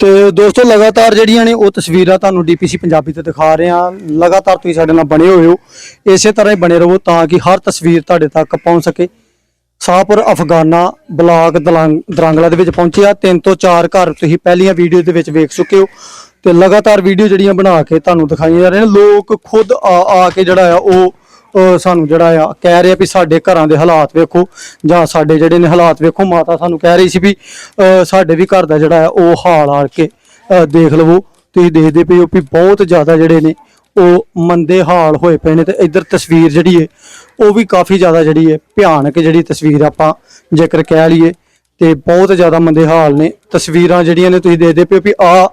ਤੇ ਦੋਸਤੋ, ਲਗਾਤਾਰ ਜਿਹੜੀਆਂ ਨੇ ਉਹ ਤਸਵੀਰਾਂ ਤੁਹਾਨੂੰ ਡੀਪੀਸੀ ਪੰਜਾਬੀ ਤੇ ਦਿਖਾ ਰਹੇ ਹਾਂ। ਲਗਾਤਾਰ ਤੁਸੀਂ ਸਾਡੇ ਨਾਲ ਬਣੇ ਹੋਏ ਹੋ। ਇਸੇ ਤਰ੍ਹਾਂ ਹੀ ਬਣੇ ਰਹੋ ਤਾਂ ਕਿ ਹਰ ਤਸਵੀਰ ਤੁਹਾਡੇ ਤੱਕ ਪਹੁੰਚ ਸਕੇ। ਸਾਹਪੁਰ, ਅਫਗਾਨਾ, ਬਲਾਕ ਦਲਾਂ- ਦਰਾਂਗਲਾ ਦੇ ਵਿੱਚ ਪਹੁੰਚਿਆ ਤਿੰਨ ਤੋਂ ਚਾਰ ਘਰ ਤੁਸੀਂ ਪਹਿਲੀਆਂ ਵੀਡੀਓ ਦੇ ਵਿੱਚ ਵੇਖ ਚੁੱਕੇ ਹੋ। ਤੇ ਲਗਾਤਾਰ ਵੀਡੀਓ ਜਿਹੜੀਆਂ ਬਣਾ ਕੇ ਤੁਹਾਨੂੰ ਦਿਖਾਈਆਂ ਜਾ ਰਹੀਆਂ ਨੇ। ਲੋਕ ਖੁਦ ਆ ਆ ਕੇ ਜਿਹੜਾ ਆ ਉਹ ਅਹ ਸਾਨੂੰ ਜਿਹੜਾ ਆ ਕਹਿ ਰਹੇ ਆ ਵੀ ਸਾਡੇ ਘਰਾਂ ਦੇ ਹਾਲਾਤ ਵੇਖੋ, ਜਾਂ ਸਾਡੇ ਜਿਹੜੇ ਨੇ ਹਾਲਾਤ ਵੇਖੋ, ਮਾਤਾ ਸਾਨੂੰ ਕਹਿ ਰਹੀ ਸੀ ਵੀ, ਅਹ ਸਾਡੇ ਵੀ ਘਰ ਦਾ ਜਿਹੜਾ ਆ, ਉਹ ਹਾਲ ਆ ਕੇ, ਅਹ ਦੇਖ ਲਵੋ। ਤੁਸੀਂ ਦੇਖਦੇ ਪਏ ਹੋ ਵੀ ਬਹੁਤ ਜ਼ਿਆਦਾ ਜਿਹੜੇ ਨੇ, ਉਹ ਮੰਦੇ ਹਾਲ ਹੋਏ ਪਏ ਨੇ ਤੇ ਇੱਧਰ ਤਸਵੀਰ ਜਿਹੜੀ ਹੈ ਉਹ ਵੀ ਕਾਫੀ ਜ਼ਿਆਦਾ ਜਿਹੜੀ ਹੈ ਭਿਆਨਕ ਜਿਹੜੀ ਤਸਵੀਰ ਆਪਾਂ ਜੇਕਰ ਕਹਿ ਲਈਏ, ਤੇ ਬਹੁਤ ਜ਼ਿਆਦਾ ਮੰਦੇ ਹਾਲ ਨੇ। ਤਸਵੀਰਾਂ ਜਿਹੜੀਆਂ ਨੇ ਤੁਸੀਂ ਦੇਖਦੇ ਪਏ ਹੋ ਵੀ ਆ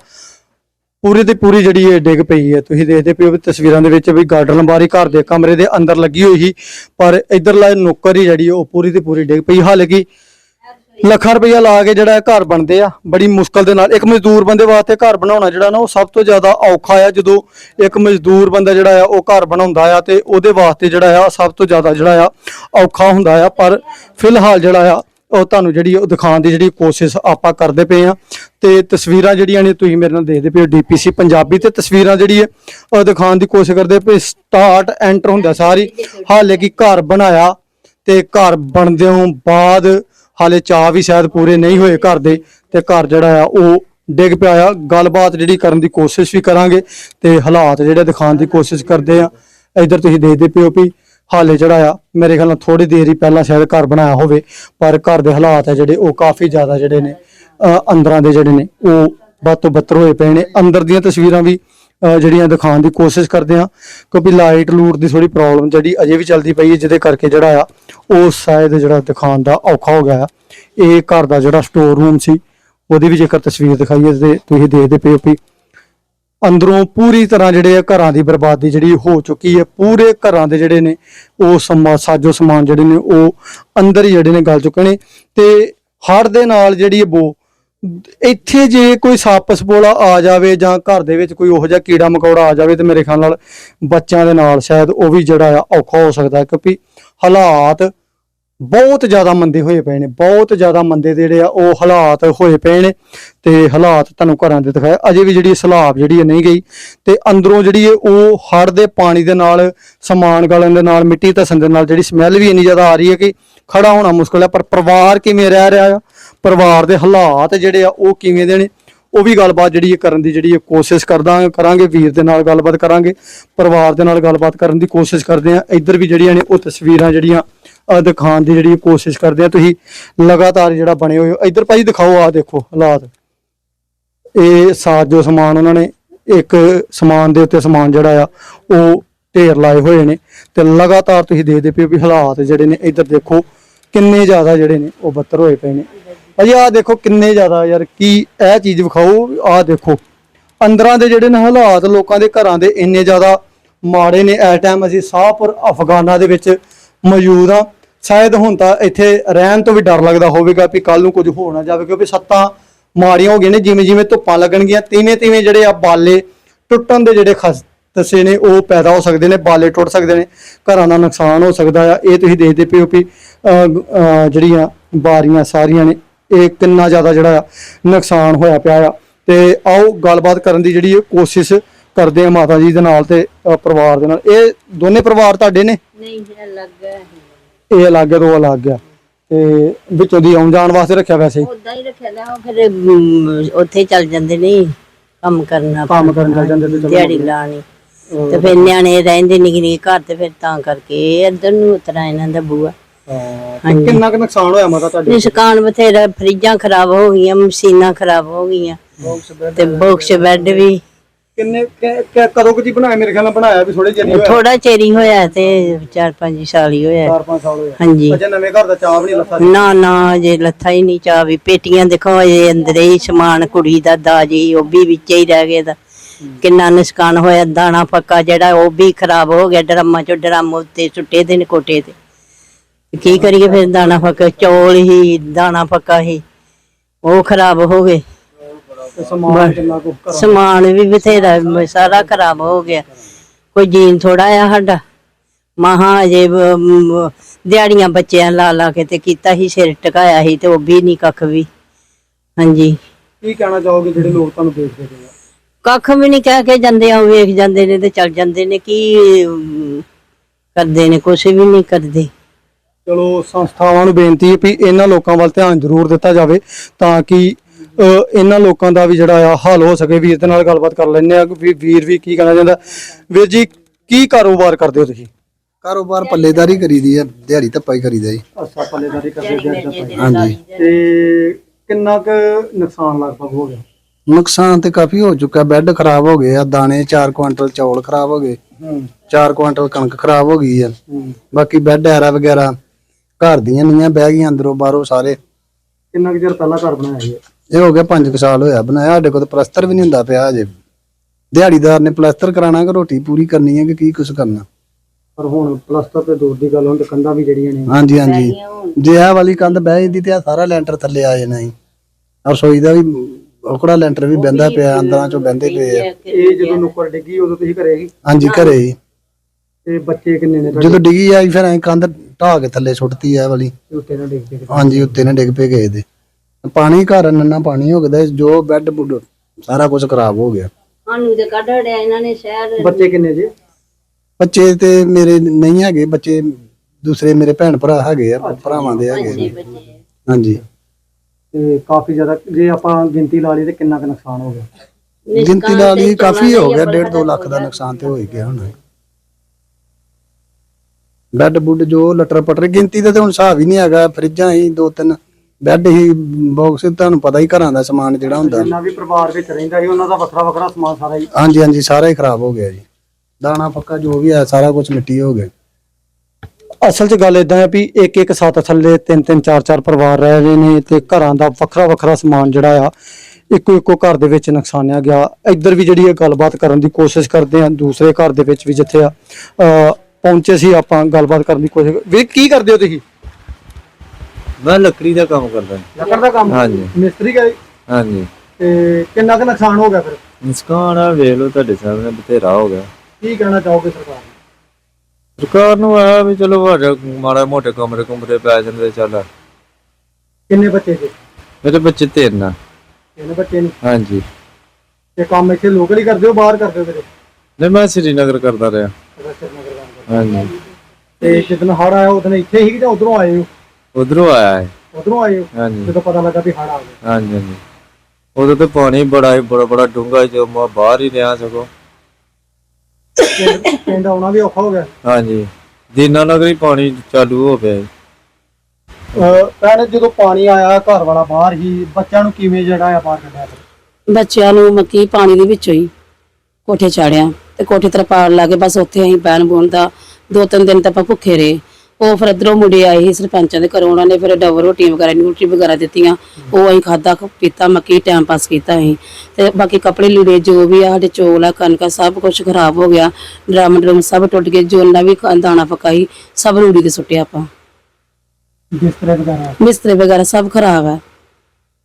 ਪੂਰੀ ਦੀ ਪੂਰੀ ਜਿਹੜੀ ਇਹ ਡਿੱਗ ਪਈ ਹੈ। ਤੁਸੀਂ ਦੇਖਦੇ ਪਏ ਹੋ ਵੀ ਤਸਵੀਰਾਂ ਦੇ ਵਿੱਚ ਵੀ ਗਾਰਡਨ ਲੰਬਾਰੀ ਘਰ ਦੇ ਕਮਰੇ ਦੇ ਅੰਦਰ ਲੱਗੀ ਹੋਈ ਸੀ, ਪਰ ਇਧਰਲਾ ਨੁੱਕਰ ਹੀ ਜਿਹੜੀ ਉਹ ਪੂਰੀ ਦੀ ਪੂਰੀ ਡਿੱਗ ਪਈ। ਹਾਲਾਂਕਿ ਲੱਖਾਂ ਰੁਪਈਆ ਲਾ ਕੇ ਜਿਹੜਾ ਇਹ ਘਰ ਬਣਦੇ ਆ, ਬੜੀ ਮੁਸ਼ਕਲ ਦੇ ਨਾਲ। ਇੱਕ ਮਜ਼ਦੂਰ ਬੰਦੇ ਵਾਸਤੇ ਘਰ ਬਣਾਉਣਾ ਜਿਹੜਾ ਨਾ, ਉਹ ਸਭ ਤੋਂ ਜ਼ਿਆਦਾ ਔਖਾ ਆ, ਜਦੋਂ ਇੱਕ ਮਜ਼ਦੂਰ ਬੰਦਾ ਜਿਹੜਾ ਆ, ਉਹ ਘਰ ਬਣਾਉਂਦਾ ਆ ਤੇ ਉਹਦੇ ਵਾਸਤੇ ਜਿਹੜਾ ਆ, ਸਭ ਤੋਂ ਜ਼ਿਆਦਾ ਜਿਹੜਾ ਆ, ਔਖਾ ਹੁੰਦਾ ਆ। ਪਰ ਫਿਲਹਾਲ ਜਿਹੜਾ ਆ ਉਹ ਤੁਹਾਨੂੰ ਜਿਹੜੀ ਉਹ ਦਿਖਾਉਣ ਦੀ ਜਿਹੜੀ ਕੋਸ਼ਿਸ਼ ਆਪਾਂ ਕਰਦੇ ਪਏ ਆ ਤੇ ਤਸਵੀਰਾਂ ਜਿਹੜੀਆਂ ਨੇ ਤੁਸੀਂ ਮੇਰੇ ਨਾਲ ਦੇਖਦੇ ਪਏ ਹੋ ਡੀਪੀਸੀ ਪੰਜਾਬੀ ਤੇ ਤਸਵੀਰਾਂ ਜਿਹੜੀ ਹੈ, ਉਹ ਦਿਖਾਉਣ ਦੀ ਕੋਸ਼ਿਸ਼ ਕਰਦੇ ਪਏ। ਸਟਾਰਟ ਐਂਟਰ ਹੁੰਦਾ ਸਾਰੀ। ਹਾਲੇ ਕਿ ਘਰ ਬਣਾਇਆ ਤੇ ਘਰ ਬਣਦਿਆਂ ਬਾਅਦ ਹਾਲੇ ਚਾਹ ਵੀ ਸ਼ਾਇਦ ਪੂਰੇ ਨਹੀਂ ਹੋਏ ਘਰ ਦੇ। ਤੇ ਘਰ ਜਿਹੜਾ ਆ, ਉਹ ਡਿੱਗ ਪਿਆ ਆ। ਗੱਲਬਾਤ ਜਿਹੜੀ ਕਰਨ ਦੀ ਕੋਸ਼ਿਸ਼ ਵੀ ਕਰਾਂਗੇ ਤੇ ਹਾਲਾਤ ਜਿਹੜੇ ਦਿਖਾਉਣ ਦੀ ਕੋਸ਼ਿਸ਼ ਕਰਦੇ ਆ। ਇਧਰ ਤੁਸੀਂ ਦੇਖਦੇ ਪਿਓ ਵੀ ਹਾਲੇ ਜਿਹੜਾ ਆ, ਮੇਰੇ ਖਿਆਲ ਨਾਲ ਥੋੜੀ ਦੇਰ ਹੀ ਪਹਿਲਾਂ ਸ਼ਾਇਦ ਘਰ ਬਣਾਇਆ ਹੋਵੇ, ਪਰ ਘਰ ਦੇ ਹਾਲਾਤ ਆ ਜਿਹੜੇ ਉਹ ਕਾਫੀ ਜ਼ਿਆਦਾ ਜਿਹੜੇ ਨੇ ਅਹ ਅੰਦਰਾਂ ਦੇ ਜਿਹੜੇ ਨੇ, ਉਹ ਵੱਧ ਤੋਂ ਬੱਤਰ ਹੋਏ ਪਏ ਨੇ। ਅੰਦਰ ਦੀਆਂ ਤਸਵੀਰਾਂ ਵੀ ਅਹ ਜਿਹੜੀਆਂ ਦਿਖਾਉਣ ਦੀ ਕੋਸ਼ਿਸ਼ ਕਰਦੇ ਆ ਕਿਉਂਕਿ ਲਾਈਟ ਲੂਟ ਦੀ ਥੋੜੀ ਪ੍ਰੋਬਲਮ ਜਿਹੜੀ ਅਜੇ ਵੀ ਚੱਲਦੀ ਪਈ ਹੈ, ਜਿਹਦੇ ਕਰਕੇ ਜਿਹੜਾ ਆ, ਉਹ ਸ਼ਾਇਦ ਜਿਹੜਾ ਦਿਖਾਉਣ ਦਾ ਔਖਾ ਹੋ ਗਿਆ ਆ। ਇਹ ਘਰ ਦਾ ਜਿਹੜਾ ਸਟੋਰ ਰੂਮ ਸੀ, ਉਹਦੀ ਵੀ ਜੇਕਰ ਤਸਵੀਰ ਦਿਖਾਈਏ ਤੇ ਤੁਸੀਂ ਦੇਖਦੇ ਪਏ ਹੋ ਵੀ ਅੰਦਰੋਂ ਪੂਰੀ ਤਰ੍ਹਾਂ ਜਿਹੜੇ ਆ ਘਰਾਂ ਦੀ ਬਰਬਾਦੀ ਜਿਹੜੀ ਹੋ ਚੁੱਕੀ ਹੈ, ਪੂਰੇ ਘਰਾਂ ਦੇ ਜਿਹੜੇ ਨੇ, ਉਹ ਸਮਾ, ਸਾਜੋ ਸਮਾਨ ਜਿਹੜੇ ਨੇ, ਉਹ ਅੰਦਰ ਹੀ ਜਿਹੜੇ ਨੇ ਗਲ ਚੁੱਕੇ ਨੇ ਤੇ ਹੜ੍ਹ ਦੇ ਨਾਲ ਜਿਹੜੀ ਇਹ ਬੋ, ਇੱਥੇ ਜੇ ਕੋਈ ਸੱਪ ਸਪੋਲਾ ਆ ਜਾਵੇ ਜਾਂ ਘਰ ਦੇ ਵਿੱਚ ਕੋਈ ਉਹੋ ਜਿਹਾ ਕੀੜਾ ਮਕੌੜਾ ਆ ਜਾਵੇ ਤੇ ਮੇਰੇ ਖਿਆਲ ਨਾਲ ਬੱਚਿਆਂ ਦੇ ਨਾਲ ਸ਼ਾਇਦ ਉਹ ਵੀ ਜਿਹੜਾ ਆ ਔਖਾ ਹੋ ਸਕਦਾ ਕਿਉਂਕਿ ਹਾਲਾਤ ਬਹੁਤ ਜ਼ਿਆਦਾ ਮੰਦੇ ਹੋਏ ਪਏ ਨੇ, ਬਹੁਤ ਜ਼ਿਆਦਾ ਮੰਦੇ ਦੇ ਜਿਹੜੇ ਆ ਉਹ ਹਾਲਾਤ ਹੋਏ ਪਏ ਨੇ ਤੇ ਹਾਲਾਤ ਤੁਹਾਨੂੰ ਘਰਾਂ ਦੇ ਦਿਖਾਇਆ ਅਜੇ ਵੀ ਜਿਹੜੀ ਸਲਾਬ ਜਿਹੜੀ ਹੈ ਨਹੀਂ ਗਈ ਤੇ ਅੰਦਰੋਂ ਜਿਹੜੀ ਹੈ ਉਹ ਹੜ੍ਹ ਦੇ ਪਾਣੀ ਦੇ ਨਾਲ, ਸਮਾਨ ਗਲਣ ਦੇ ਨਾਲ, ਮਿੱਟੀ ਧਸਣ ਦੇ ਨਾਲ ਜਿਹੜੀ ਸਮੈਲ ਵੀ ਇੰਨੀ ਜ਼ਿਆਦਾ ਆ ਰਹੀ ਹੈ ਕਿ ਖੜਾ ਹੋਣਾ ਮੁਸ਼ਕਲ ਹੈ ਪਰ ਪਰਿਵਾਰ ਕਿਵੇਂ ਰਹਿ ਰਿਹਾ ਆ? ਪਰਿਵਾਰ ਦੇ ਹਾਲਾਤ ਜਿਹੜੇ ਆ ਉਹ ਕਿਵੇਂ ਦੇ ਨੇ? ਉਹ ਵੀ ਗੱਲਬਾਤ ਜਿਹੜੀ ਹੈ ਕਰਨ ਦੀ ਜਿਹੜੀ ਹੈ ਕੋਸ਼ਿਸ਼ ਕਰਦਾ ਕਰਾਂਗੇ, ਵੀਰ ਦੇ ਨਾਲ ਗੱਲਬਾਤ ਕਰਾਂਗੇ, ਪਰਿਵਾਰ ਦੇ ਨਾਲ ਗੱਲਬਾਤ ਕਰਨ ਦੀ ਕੋਸ਼ਿਸ਼ ਕਰਦੇ ਆ ਇੱਧਰ ਵੀ ਜਿਹੜੀਆਂ ਨੇ ਉਹ ਤਸਵੀਰਾਂ ਜਿਹੜੀਆਂ ਦਿਖਾਉਣ ਦੀ ਜਿਹੜੀ ਕੋਸ਼ਿਸ਼ ਕਰਦੇ ਆ ਤੁਸੀਂ ਲਗਾਤਾਰ ਜਿਹੜਾ ਬਣੇ ਹੋਏ ਹੋ। ਇੱਧਰ ਭਾਈ ਦਿਖਾਓ ਆ ਦੇਖੋ ਹਾਲਾਤ। ਇਹ ਸਾਜ ਜੋ ਸਮਾਨ ਉਹਨਾਂ ਨੇ, ਇੱਕ ਸਮਾਨ ਦੇ ਉੱਤੇ ਸਮਾਨ ਜਿਹੜਾ ਆ, ਉਹ ਢੇਰ ਲਾਏ ਹੋਏ ਨੇ। ਤੇ ਲਗਾਤਾਰ ਤੁਸੀਂ ਦੇਖਦੇ ਪਏ ਵੀ ਹਾਲਾਤ ਜਿਹੜੇ ਨੇ, ਇੱਧਰ ਦੇਖੋ ਕਿੰਨੇ ਜ਼ਿਆਦਾ ਜਿਹੜੇ ਨੇ ਉਹ ਬੱਤਰ ਹੋਏ ਪਏ ਨੇ। ਅਜੀ ਆਹ ਦੇਖੋ ਕਿੰਨੇ ਜ਼ਿਆਦਾ ਯਾਰ, ਕੀ ਇਹ ਚੀਜ਼ ਵਿਖਾਓ, ਆਹ ਦੇਖੋ। ਅੰਦਰਾਂ ਦੇ ਜਿਹੜੇ ਨੇ ਹਾਲਾਤ, ਲੋਕਾਂ ਦੇ ਘਰਾਂ ਦੇ ਇੰਨੇ ਜ਼ਿਆਦਾ ਮਾੜੇ ਨੇ। ਇਸ ਟਾਈਮ ਅਸੀਂ ਸਾਹਪੁਰ, ਅਫਗਾਨਾ ਦੇ ਵਿੱਚ ਮੌਜੂਦ ਆ ਸ਼ਾਇਦ ਹੁਣ ਤਾਂ ਇੱਥੇ ਰਹਿਣ ਤੋਂ ਵੀ ਡਰ ਲੱਗਦਾ ਹੋਵੇਗਾ ਵੀ ਕੱਲ ਨੂੰ ਕੁਝ ਹੋ ਨਾ ਜਾਵੇ, ਕਿਉਂਕਿ ਸੱਤਾਂ ਮਾੜੀਆਂ ਹੋ ਗਈਆਂ ਨੇ ਜਿਵੇਂ ਜਿਵੇਂ ਧੁੱਪਾਂ ਲੱਗਣਗੀਆਂ ਤਿਵੇਂ ਤਿਵੇਂ ਜਿਹੜੇ ਆ ਬਾਲੇ ਟੁੱਟਣ ਦੇ ਜਿਹੜੇ ਖਸਤੇ ਨੇ, ਉਹ ਪੈਦਾ ਹੋ ਸਕਦੇ ਨੇ, ਬਾਲੇ ਟੁੱਟ ਸਕਦੇ ਨੇ, ਘਰਾਂ ਦਾ ਨੁਕਸਾਨ ਹੋ ਸਕਦਾ ਆ। ਇਹ ਤੁਸੀਂ ਦੇਖਦੇ ਪਏ ਹੋ ਵੀ ਜਿਹੜੀਆਂ ਬਾਰੀਆਂ ਸਾਰੀਆਂ ਨੇ ਇਹ ਕਿੰਨਾ ਜ਼ਿਆਦਾ ਜਿਹੜਾ ਆ ਨੁਕਸਾਨ ਹੋਇਆ ਪਿਆ ਆ। ਤੇ ਆਓ ਗੱਲਬਾਤ ਕਰਨ ਦੀ ਜਿਹੜੀ ਇਹ ਕੋਸ਼ਿਸ਼ ਕਰਦੇ ਆ ਮਾਤਾ ਜੀ ਦੇ ਨਾਲ ਤੇ ਪਰਿਵਾਰ ਦੇ ਨਾਲ। ਇਹ ਦੋਨੇ ਪਰਿਵਾਰ ਤੁਹਾਡੇ ਨੇ? ਨਹੀਂ ਇਹ ਲੱਗ ਹੈ। ਇਹ ਅਲੱਗ ਹੈ ਤੋਂ ਅਲੱਗ ਆ। ਤੇ ਵਿੱਚੋਂ ਦੀ ਆਉਣ ਜਾਣ ਵਾਸਤੇ ਰੱਖਿਆ ਵੈਸੇ? ਉਦਾਂ ਹੀ ਰੱਖਿਆ ਦਾ ਉਹ ਫਿਰ ਅਮ, ਉੱਥੇ ਚੱਲ ਜਾਂਦੇ ਨੇ ਕੰਮ ਕਰਨਾ ਕੰਮ ਕਰਨ ਚੱਲ ਜਾਂਦੇ ਤੇ ਚਲੋ ਦਿਹਾੜੀ ਲਾਣੀ ਤੇ ਫਿਰ ਨਿਆਣੇ ਰਹਿੰਦੇ ਨਿੱਕੇ ਨਿੱਕੇ ਘਰ ਤੇ ਫਿਰ ਤਾਂ ਕਰਕੇ ਇੱਧਰ ਨੂੰ ਉਤਰਾ ਇਹਨਾਂ ਦਾ ਬੂਆ। ਹਾਂ, ਤੇ ਕਿੰਨਾ ਕੁ ਨੁਕਸਾਨ ਹੋਇਆ ਮਾਤਾ ਤੁਹਾਡੇ ਨਿਸ਼ਕਾਨ ਬਥੇਰਾ ਫਰਿੱਜਾਂ ਖਰਾਬ ਹੋ ਗਈਆਂ ਮਸ਼ੀਨਾਂ ਖਰਾਬ ਹੋ ਗਈਆਂ। ਤੇ ਬਾਕਸ ਬੈੱਡ ਵੀ। ਕਿੰਨੇ ਕਿ- ਕਿ- ਕਦੋਂ ਕੁ ਜੀ ਬਣਾਇਆ ਮੇਰੇ ਖਿਆਲ ਨਾਲ ਬਣਾਇਆ ਵੀ ਥੋੜੇ ਜਿਹੇ ਹੋਇਆ। ਥੋੜਾ ਚੇਰੀ ਹੋਇਆ ਤੇ 4-5 ਸਾਲ ਹੀ ਹੋਇਆ। 4-5 ਸਾਲ ਹੋਇਆ। ਹਾਂਜੀ। ਅਜੇ ਨਵੇਂ ਘਰ ਦਾ ਚਾਹ ਵੀ ਨਹੀਂ ਲੱਥਾ ਨਾ ਨਾ ਜੇ ਲੱਥਾ ਹੀ ਨਹੀਂ ਚਾਹ ਵੀ। ਪੇਟੀਆਂ ਦੇਖੋ ਇਹ ਅੰਦਰ ਹੀ ਸਮਾਨ ਕੁੜੀ ਦਾ ਦਾਜੀ ਉਹ ਵੀ ਵਿੱਚ ਹੀ ਰਹਿ ਗਿਆ ਦਾ। ਕਿੰਨਾ ਨੁਕਸਾਨ ਹੋਇਆ ਦਾਣਾ ਪੱਕਾ ਜਿਹੜਾ ਉਹ ਵੀ ਖਰਾਬ ਹੋ ਗਿਆ ਡਰਮਾਂ ਚੋਂ ਡਰਮ ਉੱਤੇ ਸੁੱਟੇ ਦੇ ਨੇ ਕੋਟੇ ਤੇ। ਕੀ ਕਰੀਏ ਫਿਰ ਦਾਣਾ ਪੱਕਾ ਚੌਲ ਹੀ ਦਾਣਾ ਪੱਕਾ ਹੀ ਉਹ ਖਰਾਬ ਹੋ ਗਏ। ਤੇ ਸਮਾਨ ਕਿੰਨਾ ਕੁ ਘਰ ਸਮਾਨ ਵੀ ਬਥੇਰਾ ਸਾਰਾ ਖਰਾਬ ਹੋ ਗਿਆ। ਕੋਈ ਜੀਨ ਥੋੜਾ ਆ ਸਾਡਾ। ਮਹਾ ਅਜੇ ਬ- ਮ- ਦਿਹਾੜੀਆਂ ਬੱਚਿਆਂ ਲਾ ਲਾ ਕੇ ਤੇ ਕੀਤਾ ਹੀ ਸਿਰ ਟਕਾਇਆ ਸੀ ਤੇ ਉਹ ਵੀ ਨਹੀਂ ਕੱਖ ਵੀ। ਹਾਂਜੀ। ਕੀ ਕਹਿਣਾ ਚਾਹੋਗੇ ਜਿਹੜੇ ਲੋਕ ਤੁਹਾਨੂੰ ਦੇਖਦੇ ਪਏ ਆ? ਕੱਖ ਵੀ ਨਹੀਂ ਕਹਿ ਕੇ ਜਾਂਦੇ ਆ ਉਹ ਵੇਖ ਜਾਂਦੇ ਨੇ ਤੇ ਚੱਲ ਜਾਂਦੇ ਨੇ ਕੀ ਅਮ, ਕਰਦੇ ਨੇ ਕੁਛ ਵੀ ਨਹੀਂ ਕਰਦੇ। ਚਲੋ ਸੰਸਥਾਵਾਂ ਨੂੰ ਬੇਨਤੀ ਹੈ ਵੀ ਇਹਨਾਂ ਲੋਕਾਂ ਵੱਲ ਧਿਆਨ ਜ਼ਰੂਰ ਦਿੱਤਾ ਜਾਵੇ ਤਾਂ ਕਿ ਇਹਨਾਂ ਲੋਕਾਂ ਦਾ ਵੀ ਜਿਹੜਾ ਆ ਹੱਲ ਹੋ ਸਕੇ ਵੀਰ ਦੇ ਨਾਲ ਗੱਲਬਾਤ ਕਰ ਲੈਂਦੇ ਆ ਵੀ ਵੀਰ ਵੀ ਕੀ ਕਹਿਣਾ ਚਾਹੁੰਦਾ। ਵੀਰ ਜੀ ਕੀ ਕਾਰੋਬਾਰ ਕਰਦੇ ਹੋ ਤੁਸੀਂ? ਕਾਰੋਬਾਰ ਪੱਲੇਦਾਰੀ ਕਰੀਦੀ ਆ ਦਿਹਾੜੀ ਧੱਪਾ ਹੀ ਕਰੀਦਾ ਜੀ। ਅਸਾ ਪੱਲੇਦਾਰੀ ਕਰਦੇ ਹਾਂਜੀ। ਤੇ ਕਿੰਨਾ ਕੁ ਨੁਕਸਾਨ ਲਗਭਗ ਹੋ ਗਿਆ? ਨੁਕਸਾਨ ਤੇ ਕਾਫੀ ਹੋ ਚੁੱਕਾ ਬੈੱਡ ਖਰਾਬ ਹੋ ਗਏ ਆ ਦਾਣੇ 4 ਕੁਆਂਟਲ ਚੌਲ ਖਰਾਬ ਹੋ ਗਏ। ਹੂੰ। 4 ਕੁਆਂਟਲ ਕਣਕ ਖਰਾਬ ਹੋ ਗਈ ਆ। ਹੂੰ। ਬਾਕੀ ਬੈੱਡ ਐਰਾ ਵਗੈਰਾ ਘਰ ਦੀਆਂ ਨੀਆਂ ਬਹਿ ਗਈਆਂ ਅੰਦਰੋਂ ਬਾਹਰੋਂ ਸਾਰੇ। ਕਿੰਨਾ ਕੁ ਚਿਰ ਪਹਿਲਾਂ ਘਰ ਬਣਾਇਆ ਜੀ ਇਹ ਹੋ ਗਿਆ 5 ਸਾਲ ਹੋਇਆ ਬਣਾਇਆ। ਸਾਡੇ ਕੋਲ ਤਾਂ ਪਲਸਤਰ ਵੀ ਨਹੀਂ ਹੁੰਦਾ ਪਿਆ ਅਜੇ ਦਿਹਾੜੀਦਾਰ ਨੇ ਪਲਸਤਰ ਕਰਾਣਾ ਕਿ ਰੋਟੀ ਪੂਰੀ ਕਰਨੀ ਹੈ ਕਿ ਕੀ ਕੁਝ ਕਰਨਾ। ਪਰ ਹੁਣ ਪਲਸਟਰ ਤੇ ਦੂਰ ਦੀ ਗੱਲ ਹੁਣ ਤੇ ਕੰਧਾਂ ਵੀ ਜਿਹੜੀਆਂ ਨੇ। ਹਾਂਜੀ ਹਾਂਜੀ। ਜੇ ਇਹ ਵਾਲੀ ਕੰਧ ਬਹਿ ਜਾਂਦੀ ਤੇ ਆ ਸਾਰਾ ਲੈਂਟਰ ਥੱਲੇ ਆ ਜਾਣਾ ਸੀ ਔਰ ਰਸੋਈ ਦਾ ਵੀ ਔਕੜਾ ਲੈਂਟਰ ਵੀ ਬਹਿੰਦਾ ਪਿਆ ਅੰਦਰਾਂ ਚੋਂ ਬਹਿੰਦੇ ਪਏ ਆ। ਇਹ ਜਦੋਂ ਨੁੱਕਰ ਡਿੱਗੀ ਉਦੋਂ ਤੁਸੀਂ ਘਰੇ ਸੀ? ਹਾਂਜੀ ਘਰੇ ਹੀ ਤੇ ਬੱਚੇ ਕਿੰਨੇ ਨੇ ਤੁਹਾਡੇ? ਜਦੋਂ ਡਿੱਗੀ ਆਈ ਫਿਰ ਐਂ ਕੰਧ ਢਾਹ ਕੇ ਥੱਲੇ ਸੁੱਟਤੀ ਆ ਇਹ ਵਾਲੀ। ਉੱਤੇ ਨਾ ਡਿੱਗ ਕੇ ਹਾਂਜੀ ਉੱਤੇ ਨੇ ਡਿੱਗ ਪਏ ਗਏ ਦੇ। ਪਾਣੀ ਘਰ ਨੰਨਾ ਪਾਣੀ ਹੋ ਗਿਆ ਜੋ ਬੈੱਡ ਬੁੱਡ ਸਾਰਾ ਕੁਝ ਖਰਾਬ ਹੋ ਗਿਆ। ਸਾਨੂੰ ਤੇ ਕੱਢੜਿਆ ਇਹਨਾਂ ਨੇ ਸ਼ਹਿਰ। ਬੱਚੇ ਕਿੰਨੇ ਜੀ? ਬੱਚੇ ਤੇ ਮੇਰੇ ਨਹੀਂ ਹੈਗੇ ਬੱਚੇ ਦੂਸਰੇ ਮੇਰੇ ਭੈਣ ਭਰਾ ਹੈਗੇ ਆ ਭਰਾਵਾਂ ਦੇ ਹੈਗੇ ਨੇ। ਹਾਂਜੀ ਤੇ ਕਾਫੀ ਜ਼ਿਆਦਾ ਜੇ ਆਪਾਂ ਗਿਣਤੀ ਲਾ ਲਈ ਤੇ ਕਿੰਨਾ ਕੁ ਨੁਕਸਾਨ ਹੋ ਗਿਆ? ਗਿਣਤੀ ਨਾਲ ਹੀ ਕਾਫੀ ਹੋ ਗਿਆ 1.5 2 ਲੱਖ ਦਾ ਨੁਕਸਾਨ ਤੇ ਹੋ ਹੀ ਗਿਆ ਹੁਣ। ਬੈੱਡ ਬੁੱਡ ਜੋ ਲਟਰ ਪਟਰ ਗਿਣਤੀ ਦਾ ਤੇ ਹੁਣ ਹਿਸਾਬ ਹੀ ਨਹੀਂ ਹੈਗਾ ਫਰਿੱਜਾਂ ਹੀ ਦੋ ਤਿੰਨ ਬੈੱਡ ਹੀ ਬਾਕਸ ਤੁਹਾਨੂੰ ਪਤਾ ਹੀ ਘਰਾਂ ਦਾ ਸਮਾਨ ਜਿਹੜਾ ਹੁੰਦਾ। ਜਿੰਨਾ ਵੀ ਪਰਿਵਾਰ ਵਿੱਚ ਰਹਿੰਦਾ ਸੀ ਉਹਨਾਂ ਦਾ ਵੱਖਰਾ ਵੱਖਰਾ ਸਮਾਨ ਸਾਰਾ ਹੀ। ਹਾਂਜੀ ਹਾਂਜੀ ਸਾਰਾ ਹੀ ਖਰਾਬ ਹੋ ਗਿਆ ਜੀ। ਦਾਣਾ ਪੱਕਾ ਜੋ ਵੀ ਹੈ ਸਾਰਾ ਕੁਝ ਮਿੱਟੀ ਹੋ ਗਿਆ। ਅਸਲ 'ਚ ਗੱਲ ਇਦਾਂ ਹੈ ਵੀ ਇੱਕ ਇੱਕ ਸੱਤ ਥੱਲੇ ਤਿੰਨ ਤਿੰਨ ਚਾਰ ਚਾਰ ਪਰਿਵਾਰ ਰਹਿ ਰਹੇ ਨੇ ਤੇ ਘਰਾਂ ਦਾ ਵੱਖਰਾ ਵੱਖਰਾ ਸਮਾਨ ਜਿਹੜਾ ਆ ਇੱਕੋ ਇੱਕੋ ਘਰ ਦੇ ਵਿੱਚ ਨੁਕਸਾਨਿਆ ਗਿਆ। ਇੱਧਰ ਵੀ ਜਿਹੜੀ ਇਹ ਗੱਲਬਾਤ ਕਰਨ ਦੀ ਕੋਸ਼ਿਸ਼ ਕਰਦੇ ਆ ਦੂਸਰੇ ਘਰ ਦੇ ਵਿੱਚ ਵੀ ਜਿੱਥੇ ਆ ਪਹੁੰਚੇ ਸੀ ਆਪਾਂ ਗੱਲਬਾਤ ਕਰਨ ਦੀ ਕੋਸ਼ਿਸ਼ ਵੀ ਕੀ ਕਰਦੇ ਹੋ ਤੁਸੀਂ? ਮੈਂ ਲੱਕੜੀ ਦਾ ਕੰਮ ਕਰਦਾ ਲੱਕੜ ਦਾ ਕੰਮ? ਹਾਂਜੀ। ਮਿਸਤਰੀ ਗਏ ਹਾਂਜੀ। ਤੇ ਕਿੰਨਾ ਕੁ ਨੁਕਸਾਨ ਹੋ ਗਿਆ ਫਿਰ? ਨੁਕਸਾਨ ਆ ਵੇਖ ਲਓ ਤੁਹਾਡੇ ਸਾਹਮਣੇ ਬਥੇਰਾ ਹੋ ਗਿਆ। ਕੀ ਕਹਿਣਾ ਚਾਹੋਗੇ ਸਰਕਾਰ ਨੂੰ? ਸਰਕਾਰ ਨੂੰ ਆ ਵੀ ਚਲੋ ਵਾਡਾ ਮਾੜਾ ਮੋਟੇ ਕਮਰੇ ਕੁਮਰੇ ਪੈ ਜਾਂਦੇ ਚੱਲ। ਕਿੰਨੇ ਬੱਚੇ ਜੀ? ਮੇਰੇ ਬੱਚੇ ਤਿੰਨ ਆ। ਤਿੰਨ ਬੱਚੇ ਨੇ। ਹਾਂਜੀ। ਤੇ ਕੰਮ ਇੱਥੇ ਲੋਕਲ ਹੀ ਕਰਦੇ ਹੋ ਬਾਹਰ ਕਰਦੇ ਹੋ ਵੀਰੇ ਨਹੀਂ ਮੈਂ ਸ੍ਰੀਨਗਰ ਕਰਦਾ ਰਿਹਾ। ਅੱਛਾ, ਹਾਂਜੀ। ਹੋ। ਤੇ ਜਦੋਂ ਹੜ ਆਇਆ ਉਦੋਂ ਇੱਥੇ ਹੀ ਕਿ ਜਾਂ ਉਧਰੋਂ ਆਏ ਹੋ? ਉਧਰੋਂ ਆਇਆ ਹੈ। ਉਧਰੋਂ ਆਏ ਹੋ? ਹਾਂਜੀ। ਜਦੋਂ ਪਤਾ ਲੱਗਾ ਵੀ ਹੜ ਆ ਗਿਆ। ਹਾਂਜੀ ਹਾਂਜੀ। ਉਦੋਂ ਤੇ ਪਾਣੀ ਬੜਾ ਹੀ ਬੜਾ ਬੜਾ ਡੂੰਘਾ ਜੋ ਮੈਂ ਬਾਹਰ ਹੀ ਰਿਹਾ ਸਗੋਂ। ਪਿੰਡ- ਪਿੰਡ ਆਉਣਾ ਵੀ ਔਖਾ ਹੋ ਗਿਆ। ਹਾਂਜੀ। ਦੀਨਾ ਨਗਰ ਹੀ ਪਾਣੀ ਚਾਲੂ ਹੋ ਪਿਆ ਜੀ। ਅਹ ਭੈਣ ਜਦੋਂ ਪਾਣੀ ਆਇਆ ਘਰ ਵਾਲਾ ਬਾਹਰ ਹੀ ਬੱਚਿਆਂ ਨੂੰ ਕਿਵੇਂ ਜਿਹੜਾ ਆ ਬਾਹਰ ਕੱਢਿਆ ਫਿਰ? ਬੱਚਿਆਂ ਨੂੰ ਮੱਕੀ ਪਾਣੀ ਦੇ ਵਿੱਚੋਂ ਹੀ ਕੋਠੇ ਚਾੜਿਆ। ਤੇ ਕੋਠੇ ਤਰਪਾਲ ਲਾ ਕੇ ਬਸ ਉੱਥੇ ਅਸੀਂ ਬੈਨ ਬੂਨ ਦਾ ਦੋ ਤਿੰਨ ਦਿਨ ਤਾਂ ਆਪਾਂ ਭੁੱਖੇ ਰਹੇ। ਉਹ ਫਿਰ ਇੱਧਰੋਂ ਮੁੰਡੇ ਆਏ ਸੀ ਸਰਪੰਚਾਂ ਦੇ ਘਰੋਂ ਉਹਨਾਂ ਨੇ ਫਿਰ ਡਬਲ ਰੋਟੀ ਵਗੈਰਾ ਨਿਊਟਰੀ ਵਗੈਰਾ ਦਿੱਤੀਆਂ। ਉਹ ਅਸੀਂ ਖਾਦਾ ਪੀਤਾ ਮੱਕੀ ਟਾਈਮ ਪਾਸ ਕੀਤਾ ਅਸੀਂ। ਤੇ ਬਾਕੀ ਕੱਪੜੇ ਲੀੜੇ ਜੋ ਵੀ ਆ ਸਾਡੇ ਚੋਲ ਆ ਕਣਕ ਸਭ ਕੁਝ ਖਰਾਬ ਹੋ ਗਿਆ। ਡਰਮ ਡਰਮ ਸਭ ਟੁੱਟ ਗਏ ਜੋ ਨਾ ਵੀ ਦਾਣਾ ਪਕਾਈ ਸਭ ਰੂੜੀ ਤੇ ਸੁੱਟਿਆ ਆਪਾਂ। ਬਿਸਤਰੇ ਵਗੈਰਾ? ਬਿਸਤਰੇ ਵਗੈਰਾ ਸਭ ਖਰਾਬ ਹੈ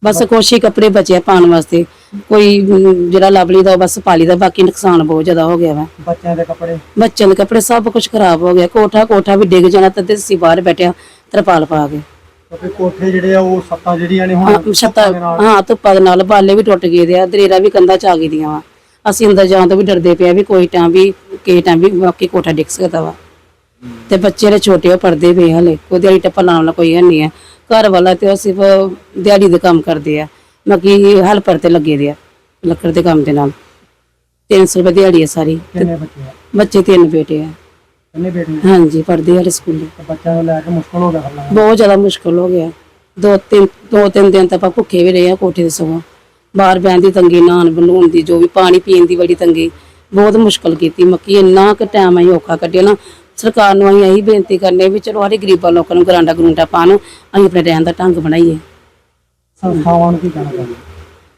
ਬਸ ਕੁਛ ਹੀ ਕੱਪੜੇ ਬਚੇ ਆ ਪਾਉਣ ਵਾਸਤੇ। ਕੋਈ ਅਮ, ਜਿਹੜਾ ਲਵਲੀ ਦਾ ਉਹ ਬਸ ਪਾਲੀ ਦਾ ਬਾਕੀ ਨੁਕਸਾਨ ਬਹੁਤ ਜ਼ਿਆਦਾ ਹੋ ਗਿਆ ਵਾ। ਬੱਚਿਆਂ ਦੇ ਕੱਪੜੇ? ਬੱਚਿਆਂ ਦੇ ਕੱਪੜੇ ਸਭ ਕੁਝ ਖਰਾਬ ਹੋ ਗਿਆ। ਕੋਠਾ ਕੋਠਾ ਵੀ ਡਿੱਗ ਜਾਣਾ ਤੇ ਅਸੀਂ ਬਾਹਰ ਬੈਠਿਆ ਤਰਪਾਲ ਪਾ ਕੇ। ਕਿਉਂਕਿ ਕੋਠੇ ਜਿਹੜੇ ਆ ਉਹ ਸੱਤਾਂ ਜਿਹੜੀਆਂ ਨੇ ਹੁਣ ਹਾਂ, ਛੱਤਾਂ ਹਾਂ ਧੁੱਪਾਂ ਦੇ ਨਾਲ ਬਾਲੇ ਵੀ ਟੁੱਟ ਗਏ ਦੇ ਆ ਦਰੇਰਾ ਵੀ ਕੰਧਾਂ ਚ ਆ ਗਈ ਦੀਆਂ ਵਾ। ਅਸੀਂ ਅੰਦਰ ਜਾਣ ਤੋਂ ਵੀ ਡਰਦੇ ਪਿਆ ਵੀ ਕੋਈ ਟਾਈਮ ਵੀ ਕਿਸੇ ਟਾਈਮ ਵੀ ਬਾਕੀ ਕੋਠਾ ਡਿੱਗ ਸਕਦਾ ਵਾ। ਤੇ ਬੱਚੇ ਨੇ ਛੋਟੇ ਉਹ ਪੜਦੇ ਪਏ ਹਲੇ। ਕੋਈ ਦਿਹਾੜੀ ਟੱਪਾ ਲਾਉਣ ਵਾਲਾ ਕੋਈ ਹੈ ਨਹੀਂ ਹੈ ਘਰ ਵਾਲਾ ਤੇ ਉਹ ਸਿਰਫ ਦਿਹਾੜੀ ਦੇ ਕੰਮ ਕਰਦੇ ਆ। ਬਾਕੀ ਹੈਲਪਰ ਤੇ ਲੱਗੇ ਦੇ ਆ ਲੱਕੜ ਦੇ ਕੰਮ ਦੇ ਨਾਲ। 300 ਰੁਪਏ ਦਿਹਾੜੀ ਹੈ ਸਾਰੀ। ਕਿੰਨੇ ਬੱਚੇ ਆ? ਬੱਚੇ ਤਿੰਨ ਬੇਟੇ ਆ। ਕਿੰਨੇ ਹਾਂਜੀ ਪੜਦੇ ਆ ਸਕੂਲੇ। ਤੇ ਬੱਚਿਆਂ ਨੂੰ ਲੈ ਕੇ ਮੁਸ਼ਕਲ ਹੋ ਗਿਆ ਫਿਰ ਲੱਗਦਾ। ਬਹੁਤ ਜ਼ਿਆਦਾ ਮੁਸ਼ਕਲ ਹੋ ਗਿਆ। ਦੋ ਤਿੰਨ ਦੋ ਤਿੰਨ ਦਿਨ ਤਾਂ ਆਪਾਂ ਭੁੱਖੇ ਵੀ ਰਹੇ ਆ ਕੋਠੇ ਤੇ ਸਗੋਂ। ਬਾਹਰ ਬਹਿਣ ਦੀ ਤੰਗੀ ਨਾਨ ਬਣਾਉਣ ਦੀ ਜੋ ਵੀ ਪਾਣੀ ਪੀਣ ਦੀ ਬੜੀ ਤੰਗੀ ਬਹੁਤ ਮੁਸ਼ਕਲ ਕੀਤੀ। ਮੱਕੀ ਇੰਨਾ ਕੁ ਟਾਈਮ ਅਸੀਂ ਔਖਾ ਕੱਢਿਆ ਨਾ ਸਰਕਾਰ ਨੂੰ ਅਸੀਂ ਇਹੀ ਬੇਨਤੀ ਕਰਨੇ ਵੀ ਚਲੋ ਸਾਡੇ ਗਰੀਬਾਂ ਲੋਕਾਂ ਨੂੰ ਗਰਾਂਡਾ ਗਰੂੰਡਾ ਪਾਣ ਅਸੀਂ ਆਪਣੇ ਰਹਿਣ ਦਾ ਢੰਗ ਬਣਾਈਏ। ਸੰਸਥਾਵਾਂ ਨੂੰ ਕੀ ਕਹਿਣਾ ਚਾਹੁੰਦੇ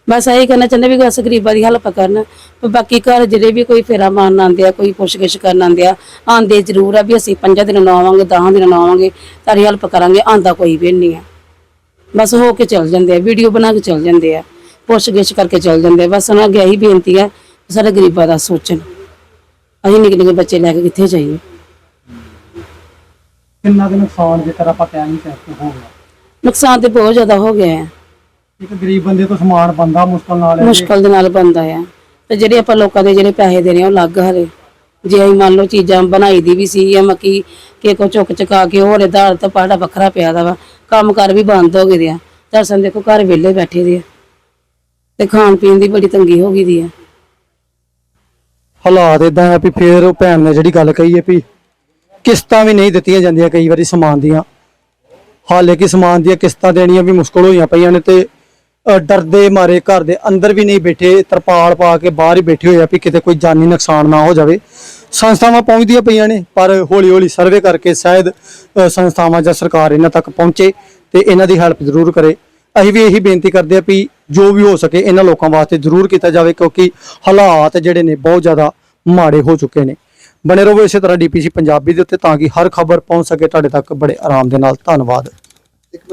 ਬਸ ਇਹੀ ਕਹਿਣਾ ਚਾਹੁੰਦੇ ਵੀ ਬਸ ਗਰੀਬਾਂ ਦੀ ਹੈਲਪ ਕਰਨ ਤੇ ਬਾਕੀ ਘਰ ਜਿਹੜੇ ਵੀ ਕੋਈ ਫੇਰਾ ਮਾਰਨ ਆਉਂਦੇ ਆ ਕੋਈ ਪੁੱਛਗਿੱਛ ਕਰਨ ਆਉਂਦੇ ਆ ਆਂਦੇ ਜ਼ਰੂਰ ਆ ਵੀ ਅਸੀਂ ਪੰਜਾਂ ਦਿਨਾਂ ਨੂੰ ਆਵਾਂਗੇ 10 ਦਿਨਾਂ ਨੂੰ ਆਵਾਂਗੇ ਤੁਹਾਡੀ ਹੈਲਪ ਕਰਾਂਗੇ ਆਂਦਾ ਕੋਈ ਵੀ ਨਹੀਂ ਆ। ਬਸ ਹੋ ਕੇ ਚੱਲ ਜਾਂਦੇ ਆ ਵੀਡੀਓ ਬਣਾ ਕੇ ਚੱਲ ਜਾਂਦੇ ਆ ਪੁੱਛਗਿੱਛ ਕਰਕੇ ਚੱਲ ਜਾਂਦੇ ਆ ਬਸ ਉਹਨਾਂ ਅੱਗੇ ਇਹੀ ਬੇਨਤੀ ਆ ਸਾਡੇ ਗਰੀਬਾਂ ਦਾ ਸੋਚਣ। ਅਸੀਂ ਨਿੱਕੇ ਨਿੱਕੇ ਬੱਚੇ ਲੈ ਕੇ ਕਿੱਥੇ ਜਾਈਏ? ਕਿੰਨਾ ਕੁ ਨੁਕਸਾਨ ਜੇਕਰ ਆਪਾਂ ਕਹਿ ਨਹੀਂ ਸਕਦੇ ਹੋ ਗਿਆ। ਨੁਕਸਾਨ ਤੇ ਬਹੁਤ ਜ਼ਿਆਦਾ ਹੋ ਗਿਆ ਹੈ। ਇੱਕ ਗਰੀਬ ਬੰਦੇ ਤੋਂ ਸਮਾਨ ਬੰਦਾ ਮੁਸ਼ਕਲ ਨਾਲ ਹੈ ਮੁਸ਼ਕਲ ਦੇ ਨਾਲ ਬੰਦਾ ਆ ਤੇ ਜਿਹੜੇ ਆਪਾਂ ਲੋਕਾਂ ਦੇ ਜਿਹੜੇ ਪੈਸੇ ਦੇ ਰਹੇ ਆ ਉਹ ਲੱਗ ਹਰੇ। ਜੇ ਅਸੀਂ ਮੰਨ ਲਓ ਚੀਜ਼ਾਂ ਬਣਾਈ ਦੀ ਵੀ ਸੀ ਜਾਂ ਮੱਕੀ ਕਿ ਕੋ ਚੁੱਕ ਚੁਕਾ ਕੇ ਹੋਰ ਆਧਾਰ ਤਾਂ ਪਾੜਾ ਵੱਖਰਾ ਪਿਆ ਦਾ ਵਾ। ਕੰਮ ਕਰ ਵੀ ਬੰਦ ਹੋ ਗਏ ਦੇ ਆ। ਦਰਸ਼ਨ ਦੇਖੋ ਘਰ ਵਿਹਲੇ ਬੈਠੇ ਦੇ ਆ। ਤੇ ਖਾਣ ਪੀਣ ਦੀ ਬੜੀ ਤੰਗੀ ਹੋ ਗਈ ਦੀ ਆ। ਹਾਲਾਤ ਇਦਾਂ ਆ ਵੀ ਫੇਰ ਉਹ ਭੈਣ ਨੇ ਜਿਹੜੀ ਗੱਲ ਕਹੀ ਹੈ ਵੀ ਕਿਸ਼ਤਾਂ ਵੀ ਨਹੀਂ ਦਿੱਤੀਆਂ ਜਾਂਦੀਆਂ ਕਈ ਵਾਰੀ ਸਮਾਨ ਦੀਆਂ। ਹਾਲੇ ਕਿ ਸਮਾਨ ਦੀਆਂ ਕਿਸ਼ਤਾਂ ਦੇਣੀਆਂ ਵੀ ਮੁਸ਼ਕਲ ਹੋਈਆਂ ਪਈਆਂ ਨੇ ਤੇ ਡਰਦੇ ਮਾਰੇ ਘਰ ਦੇ ਅੰਦਰ ਵੀ ਨਹੀਂ ਬੈਠੇ, ਤਰਪਾਲ ਪਾ ਕੇ ਬਾਹਰ ਹੀ ਬੈਠੇ ਹੋਏ ਆ ਵੀ ਕਿਤੇ ਕੋਈ ਜਾਨੀ ਨੁਕਸਾਨ ਨਾ ਹੋ ਜਾਵੇ। ਸੰਸਥਾਵਾਂ ਪਹੁੰਚਦੀਆਂ ਪਈਆਂ ਨੇ, ਪਰ ਹੌਲੀ ਹੌਲੀ ਸਰਵੇ ਕਰਕੇ ਸ਼ਾਇਦ ਸੰਸਥਾਵਾਂ ਜਾਂ ਸਰਕਾਰ ਇਹਨਾਂ ਤੱਕ ਪਹੁੰਚੇ ਤੇ ਇਹਨਾਂ ਦੀ ਹੈਲਪ ਜ਼ਰੂਰ ਕਰੇ। ਅਸੀਂ ਵੀ ਇਹੀ ਬੇਨਤੀ ਕਰਦੇ ਆ ਵੀ ਜੋ ਵੀ ਹੋ ਸਕੇ ਇਹਨਾਂ ਲੋਕਾਂ ਵਾਸਤੇ ਜ਼ਰੂਰ ਕੀਤਾ ਜਾਵੇ ਕਿਉਂਕਿ ਹਾਲਾਤ ਜਿਹੜੇ ਨੇ ਬਹੁਤ ਜ਼ਿਆਦਾ ਮਾੜੇ ਹੋ ਚੁੱਕੇ ਨੇ। ਬਣੇ ਰਹੋ ਇਸੇ ਤਰ੍ਹਾਂ ਡੀਪੀਸੀ ਪੰਜਾਬੀ ਦੇ ਉੱਤੇ ਤਾਂ ਕਿ ਹਰ ਖਬਰ ਪਹੁੰਚ ਸਕੇ। ਤੁਹਾਡੇ ਤੱਕ ਬੜੇ ਆਰਾਮ ਦੇ ਨਾਲ। ਧੰਨਵਾਦ।